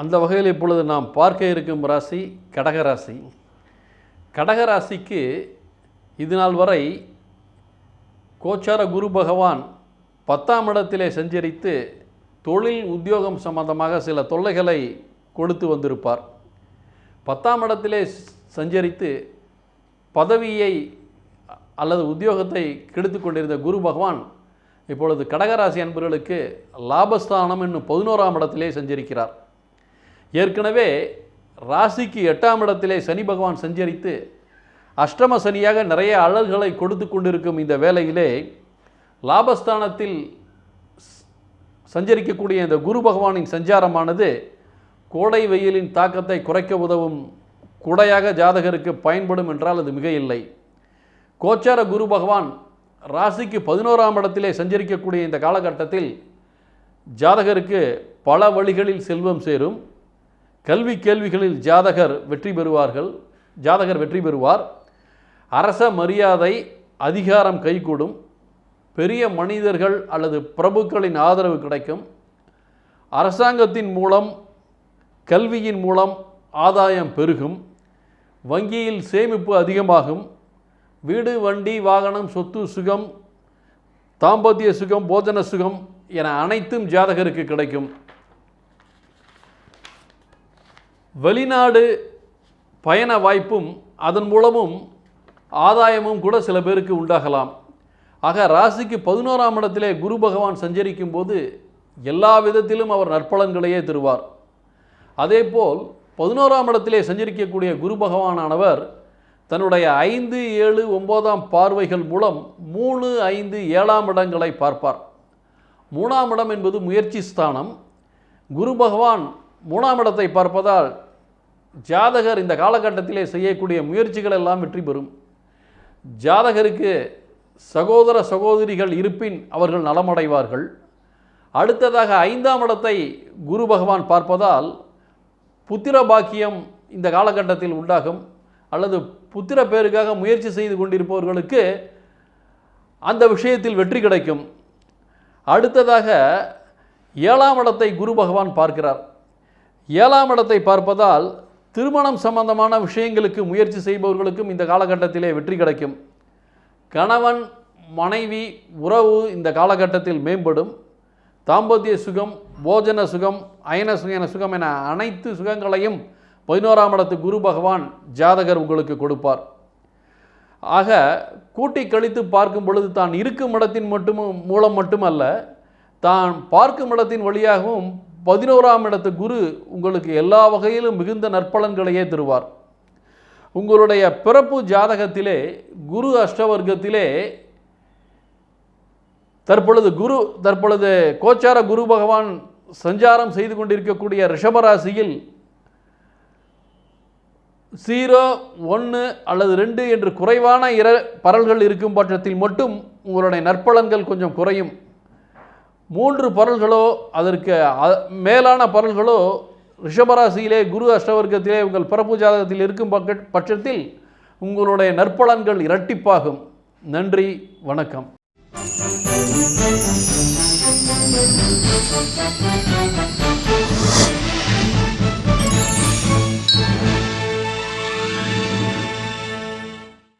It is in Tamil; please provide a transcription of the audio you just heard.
அந்த வகையில் இப்பொழுது நாம் பார்க்க இருக்கும் ராசி கடகராசி. கடகராசிக்கு இது நாள் வரை கோச்சார குரு பகவான் பத்தாம் இடத்திலே சஞ்சரித்து தொழில் உத்தியோகம் சம்பந்தமாக சில தொல்லைகளை கொடுத்து வந்திருப்பார். பத்தாம் இடத்திலே சஞ்சரித்து பதவியை அல்லது உத்தியோகத்தை கெடுத்து கொண்டிருந்த குரு பகவான் இப்பொழுது கடகராசி அன்பர்களுக்கு லாபஸ்தானம் என்னும் பதினோராம் இடத்திலே சஞ்சரிக்கிறார். ஏற்கனவே ராசிக்கு எட்டாம் இடத்திலே சனி பகவான் சஞ்சரித்து அஷ்டம சனியாக நிறைய அழல்களை கொடுத்து கொண்டிருக்கும் இந்த வேளையிலே லாபஸ்தானத்தில் சஞ்சரிக்கக்கூடிய இந்த குரு பகவானின் சஞ்சாரமானது கோடை வெயிலின் தாக்கத்தை குறைக்க உதவும் குடையாக ஜாதகருக்கு பயன்படும் என்றால் அது மிக இல்லை கோச்சார குரு பகவான் ராசிக்கு பதினோராம் இடத்திலே சஞ்சரிக்கக்கூடிய இந்த காலகட்டத்தில் ஜாதகருக்கு பல வழிகளில் செல்வம் சேரும். கல்வி கேள்விகளில் ஜாதகர் வெற்றி பெறுவார்கள். ஜாதகர் வெற்றி பெறுவார். அரச மரியாதை அதிகாரம் கைகூடும். பெரிய மனிதர்கள் அல்லது பிரபுக்களின் ஆதரவு கிடைக்கும். அரசாங்கத்தின் மூலம் கல்வியின் மூலம் ஆதாயம் பெருகும். வங்கியில் சேமிப்பு அதிகமாகும். வீடு வண்டி வாகனம் சொத்து சுகம் தாம்பத்திய சுகம் போஜன சுகம் என அனைத்தும் ஜாதகருக்கு கிடைக்கும். வெளிநாடு பயண வாய்ப்பும் அதன் மூலமும் ஆதாயமும் கூட சில பேருக்கு உண்டாகலாம். ஆக ராசிக்கு பதினோராம் இடத்திலே குரு பகவான் சஞ்சரிக்கும் போது எல்லா விதத்திலும் அவர் நற்பலன்களையே தருவார். அதேபோல் பதினோராம் இடத்திலே சஞ்சரிக்கக்கூடிய குரு பகவானானவர் தன்னுடைய ஐந்து ஏழு ஒன்பதாம் பார்வைகள் மூலம் மூணு ஐந்து ஏழாம் இடங்களை பார்ப்பார். மூணாம் இடம் என்பது முயற்சி ஸ்தானம். குரு பகவான் மூணாம் இடத்தை பார்ப்பதால் ஜாதகர் இந்த காலகட்டத்திலே செய்யக்கூடிய முயற்சிகள் எல்லாம் வெற்றி பெறும். ஜாதகருக்கு சகோதர சகோதரிகள் இருப்பின் அவர்கள் நலமடைவார்கள். அடுத்ததாக ஐந்தாம் இடத்தை குரு பகவான் பார்ப்பதால் புத்திர பாக்கியம் இந்த காலகட்டத்தில் உண்டாகும். அல்லது புத்திர பேருக்காக முயற்சி செய்து கொண்டிருப்பவர்களுக்கு அந்த விஷயத்தில் வெற்றி கிடைக்கும். அடுத்ததாக ஏழாம் இடத்தை குரு பகவான் பார்க்கிறார். ஏழாம் இடத்தை பார்ப்பதால் திருமணம் சம்பந்தமான விஷயங்களுக்கு முயற்சி செய்பவர்களுக்கும் இந்த காலகட்டத்திலே வெற்றி கிடைக்கும். கணவன் மனைவி உறவு இந்த காலகட்டத்தில் மேம்படும். தாம்பத்திய சுகம் போஜன சுகம் அயன சுயன சுகம் என அனைத்து சுகங்களையும் பதினோராம் இடத்து குரு பகவான் ஜாதகர் உங்களுக்கு கொடுப்பார். ஆக கூட்டி கழித்து பார்க்கும் பொழுது தான் இருக்கும் இடத்தின் மட்டும் மூலம் மட்டுமல்ல தான் பார்க்கும் இடத்தின் வழியாகவும் பதினோராம் இடத்து குரு உங்களுக்கு எல்லா வகையிலும் மிகுந்த நற்பலன்களையே தருவார். உங்களுடைய பிறப்பு ஜாதகத்திலே குரு அஷ்டவர்க்கத்திலே தற்பொழுது குரு தற்பொழுது கோச்சார குரு பகவான் சஞ்சாரம் செய்து கொண்டிருக்கக்கூடிய ரிஷபராசியில் ஜீரோ ஒன்று அல்லது ரெண்டு என்று குறைவான இர பரல்கள் இருக்கும் பட்சத்தில் மட்டும் உங்களுடைய நற்பலன்கள் கொஞ்சம் குறையும். மூன்று பரல்களோ அதற்கு அ- மேலான பரல்களோ ரிஷபராசியிலே குரு அஷ்டவர்க்கத்திலே உங்கள் பிறப்பு ஜாதகத்தில் இருக்கும் பக்க- பட்சத்தில் உங்களுடைய நற்பலன்கள் இரட்டிப்பாகும் நன்றி வணக்கம் Thank you.